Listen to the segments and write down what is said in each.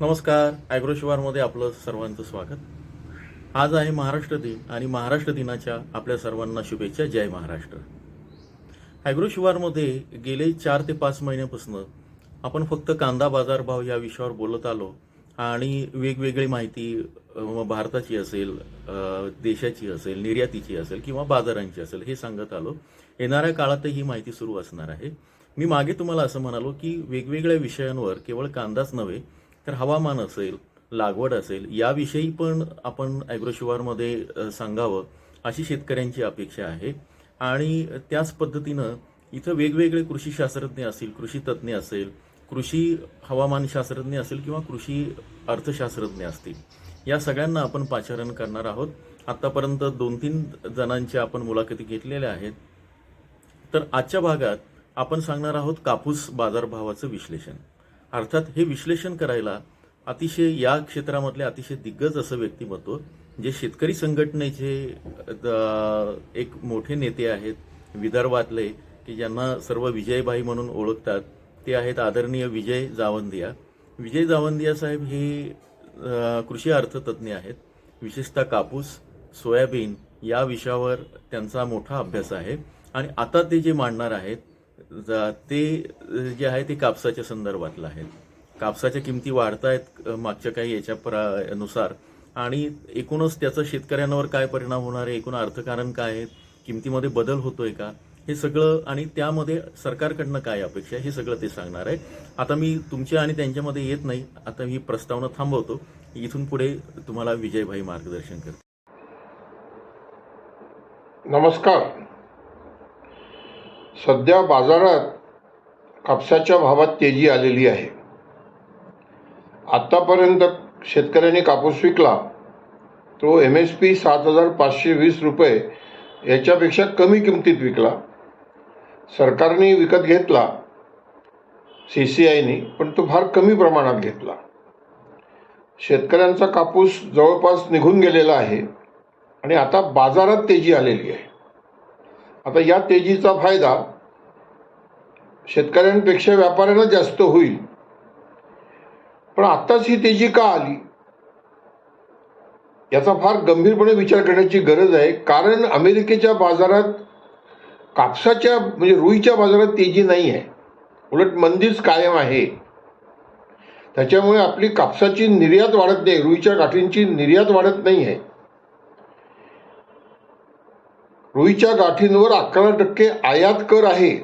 नमस्कार ॲग्रोशिवारमध्ये आपलं सर्वांचं स्वागत. आज आहे महाराष्ट्र दिन आणि महाराष्ट्र दिनाच्या आपल्या सर्वांना शुभेच्छा. जय महाराष्ट्र. ॲग्रोशिवारमध्ये गेले चार ते पाच महिन्यापासून आपण फक्त कांदा बाजारभाव या विषयावर बोलत आलो आणि वेगवेगळी माहिती भारताची असेल देशाची असेल निर्यातीची असेल किंवा बाजारांची असेल हे सांगत आलो. येणाऱ्या काळातही ही माहिती सुरू असणार आहे. मी मागे तुम्हाला असं म्हणालो की वेगवेगळ्या विषयांवर केवळ कांदाच नव्हे तर हवामान असेल लागवड असेल याविषयी पण आपण ॲग्रोशिवारमध्ये सांगावं अशी शेतकऱ्यांची अपेक्षा आहे. आणि त्याच पद्धतीनं इथं वेगवेगळे कृषी शास्त्रज्ञ असतील कृषी तज्ज्ञ असेल कृषी हवामान शास्त्रज्ञ असेल किंवा कृषी अर्थशास्त्रज्ञ असतील या सगळ्यांना आपण पाचारण करणार आहोत. आत्तापर्यंत दोन तीन जणांच्या आपण मुलाखती घेतलेल्या आहेत. तर आजच्या भागात आपण सांगणार आहोत कापूस बाजारभावाचं विश्लेषण. अर्थात हे विश्लेषण करायला अतिशय या क्षेत्रामधले अतिशय दिग्गज असं व्यक्तिमत्व जे शेतकरी संघटनेचे एक मोठे नेते आहेत विदर्भातले की ज्यांना सर्व विजयभाई म्हणून ओळखतात ते आहेत आदरणीय विजय जावंदिया. विजय जावंदिया साहेब हे कृषी अर्थतज्ज्ञ आहेत. विशेषतः कापूस सोयाबीन या विषयावर त्यांचा मोठा अभ्यास आहे. आणि आता ते जे मांडणार आहेत ते जे आहे ते कापसाच्या संदर्भातलं आहे. कापसाच्या किमती वाढत आहेत मागच्या काही याच्या नुसार. आणि एकूणच त्याचा शेतकऱ्यांवर काय परिणाम होणार आहे एकूण अर्थकारण काय आहे किमतीमध्ये बदल होतोय का हे सगळं आणि त्यामध्ये सरकारकडनं काय अपेक्षा हे सगळं ते सांगणार आहे. आता मी तुमच्या आणि त्यांच्यामध्ये येत नाही आता मी प्रस्तावना थांबवतो. इथून पुढे तुम्हाला विजयभाई मार्गदर्शन करते नमस्कार. सध्या बाजारात कापसाच्या भावात तेजी आलेली आहे. आत्तापर्यंत शेतकऱ्यांनी कापूस विकला तो एम एस पी सात हजार पाचशे वीस रुपये याच्यापेक्षा कमी किमतीत विकला. सरकारने विकत घेतला सी सी आयने पण तो फार कमी प्रमाणात घेतला. शेतकऱ्यांचा कापूस जवळपास निघून गेलेला आहे आणि आता बाजारात तेजी आलेली आहे. आता या तेजीचा फायदा शेतकऱ्यांपेक्षा व्यापाऱ्यांना जास्त होईल. पण आत्ताच ही तेजी का आली? याचा फार गंभीरपणे विचार करण्याची गरज आहे. कारण अमेरिकेच्या बाजारात कापसाच्या म्हणजे रुईच्या बाजारात तेजी नाही आहे. उलट मंदीच कायम आहे. त्याच्यामुळे आपली कापसाची निर्यात वाढत नाही रुईच्या गाठींची निर्यात वाढत नाही आहे. रुईच्या गाठींवर अकरा टक्के आयात कर आहे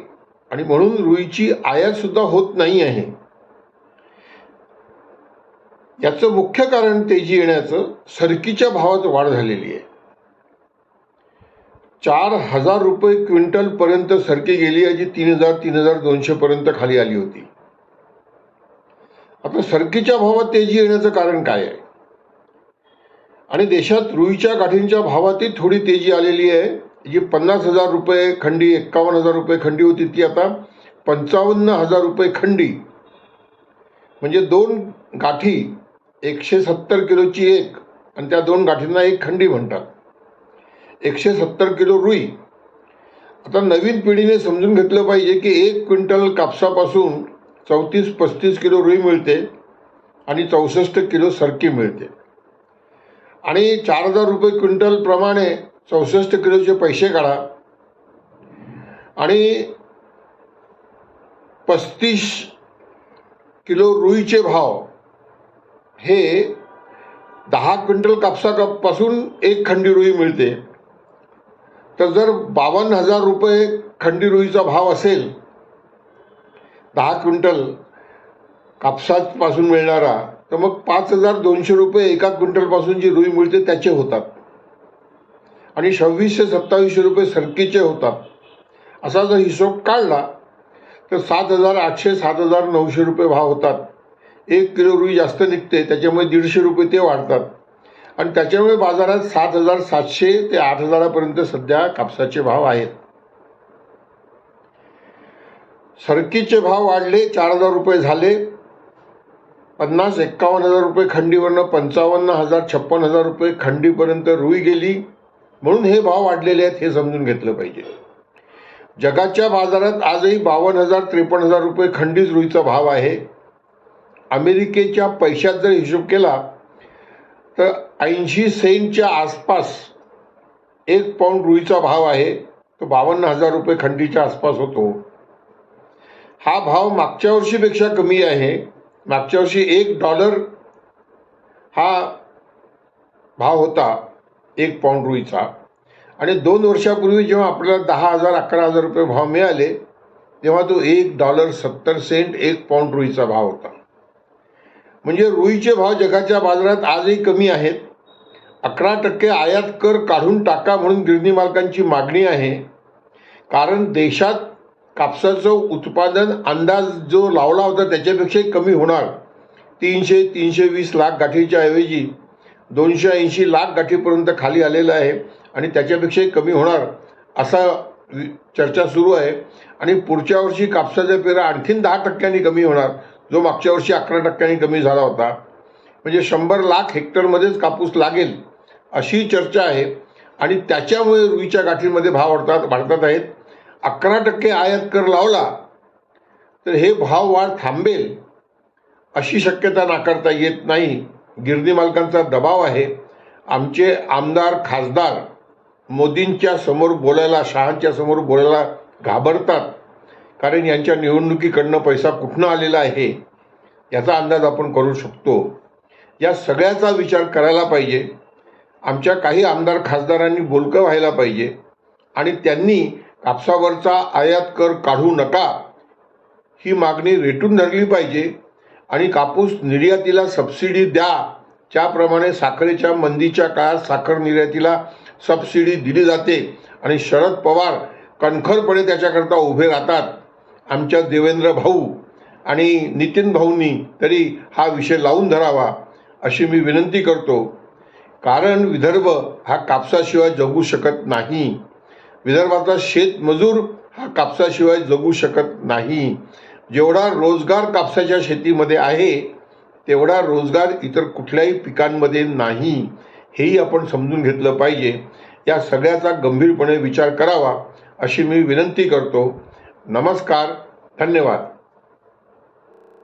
आणि म्हणून रुईची आयात सुद्धा होत नाही आहे. याचं मुख्य कारण तेजी येण्याचं सरकीच्या भावात वाढ झालेली आहे. चार हजार रुपये क्विंटल पर्यंत सरकी गेली आहे जी तीन हजार तीन हजार दोनशे पर्यंत खाली आली होती. आता सरकीच्या भावात तेजी येण्याचं कारण काय आहे? आणि देशात रुईच्या गाठींच्या भावातही थोडी तेजी आलेली आहे. जी पन्नास हजार रुपये खंडी एक्कावन्न हजार रुपये खंडी होती ती आता पंचावन्न हजार रुपये खंडी. म्हणजे दोन गाठी एकशे सत्तर किलोची एक आणि त्या दोन गाठींना एक खंडी म्हणतात. एकशे सत्तर किलो रुई. आता नवीन पिढीने समजून घेतलं पाहिजे की एक क्विंटल कापसापासून चौतीस पस्तीस किलो रुई मिळते आणि चौसष्ट किलो सरकी मिळते. आणि चार हजार रुपये क्विंटलप्रमाणे चौसष्ट किलोचे पैसे काढा. आणि पस्तीस किलो रुईचे भाव. हे दहा क्विंटल कापसापासून एक खंडी रुई मिळते. तर जर बावन्न हजार रुपये खंडी रुईचा भाव असेल दहा क्विंटल कापसापासून मिळणारा तर मग पाच हजार दोनशे रुपये एका क्विंटलपासून जी रुई मिळते त्याचे होतात. आणि सव्वीसशे सत्तावीसशे रुपये सरकीचे होतात. असा जर हिशोब काढला तर सात हजार आठशे सात हजार नऊशे रुपये भाव होतात. एक किलो रुई जास्त निघते त्याच्यामुळे दीडशे रुपये ते वाढतात. आणि त्याच्यामुळे बाजारात सात हजार सातशे ते आठ हजारापर्यंत सध्या कापसाचे भाव आहेत. सरकीचे भाव वाढले चार हजार रुपये झाले. पन्नास एक्कावन्न हजार रुपये खंडीवरनं पंचावन्न हजार छप्पन हजार रुपये खंडीपर्यंत रुई गेली. म्हणून हे भाव वाढलेले आहेत हे समजून घेतलं पाहिजे. जगाच्या बाजारात आजही बावन्न हजार त्रेपन्न हजार रुपये खंडीच रुईचा भाव आहे. अमेरिकेच्या पैशात जर हिशोब केला तर ऐंशी सेंटच्या आसपास एक पाऊंड रुईचा भाव आहे. तो बावन्न हजार रुपये खंडीच्या आसपास होतो. हा भाव मागच्या वर्षीपेक्षा कमी आहे. मागच्या वर्षी एक डॉलर हा भाव होता. एक पाऊंड रुईचा. आणि दोन वर्षापूर्वी जेव्हा आपल्याला दहा हजार अकरा हजार रुपये भाव मिळाले तेव्हा तो एक डॉलर सत्तर सेंट एक पाऊंड रुईचा भाव होता. म्हणजे रुईचे भाव जगाच्या बाजारात आजही कमी आहेत. अकरा टक्के आयात कर काढून टाका म्हणून गिरणी मालकांची मागणी आहे. कारण देशात कापसाचं उत्पादन अंदाज जो लावला होता त्याच्यापेक्षाही कमी होणार. तीनशे तीनशे वीस लाख गाठीच्या ऐवजी दोनशे ऐंशी लाख गाठीपर्यंत खाली आलेलं आहे आणि त्याच्यापेक्षाही कमी होणार असा वि- चर्चा सुरू आहे. आणि पुढच्या वर्षी कापसाचा पेरा आणखीन दहा टक्क्यांनी कमी होणार जो मागच्या वर्षी अकरा टक्क्यांनी कमी झाला होता. म्हणजे शंभर लाख हेक्टरमध्येच कापूस लागेल अशी चर्चा आहे. आणि त्याच्यामुळे रुईच्या गाठींमध्ये भाव वाढतात वाढतात आहेत. अकरा टक्के आयात कर लावला तर हे भाव वाढ थांबेल अशी शक्यता नाकारता येत नाही. गिरणी मालकांचा दबाव आहे. आमचे आमदार खासदार मोदींच्या समोर बोलायला शहांच्या समोर बोलायला घाबरतात. कारण यांच्या निवडणुकीकडनं पैसा कुठनं आलेला आहे याचा अंदाज आपण करू शकतो. या सगळ्याचा विचार करायला पाहिजे. आमच्या काही आमदार खासदारांनी बोलकं व्हायला पाहिजे. आणि त्यांनी कापसावरचा आयात कर काढू नका. ही मागणी रेटून धरली पाहिजे. आणि कापूस निर्यातीला सबसिडी द्या. ज्याप्रमाणे साखरेच्या मंदीच्या काळात साखर निर्यातीला सबसिडी दिली जाते. आणि शरद पवार कणखरपणे त्याच्याकरता उभे राहतात. आमच्या देवेंद्र भाऊ आणि नितीन भाऊंनी तरी हा विषय लावून धरावा अशी मी विनंती करतो. कारण विदर्भ हा कापसाशिवाय जगू शकत नाही. विदर्भाचा शेतमजूर हा कापसाशिवाय जगू शकत नाही. जेवढा रोजगार कापसाच्या शेतीमध्ये आहे तेवढा रोजगार इतर कुठल्याही पिकांमध्ये नाही हेही आपण समजून घेतलं पाहिजे. या सगळ्याचा गंभीरपणे विचार करावा अशी मी विनंती करतो. नमस्कार धन्यवाद.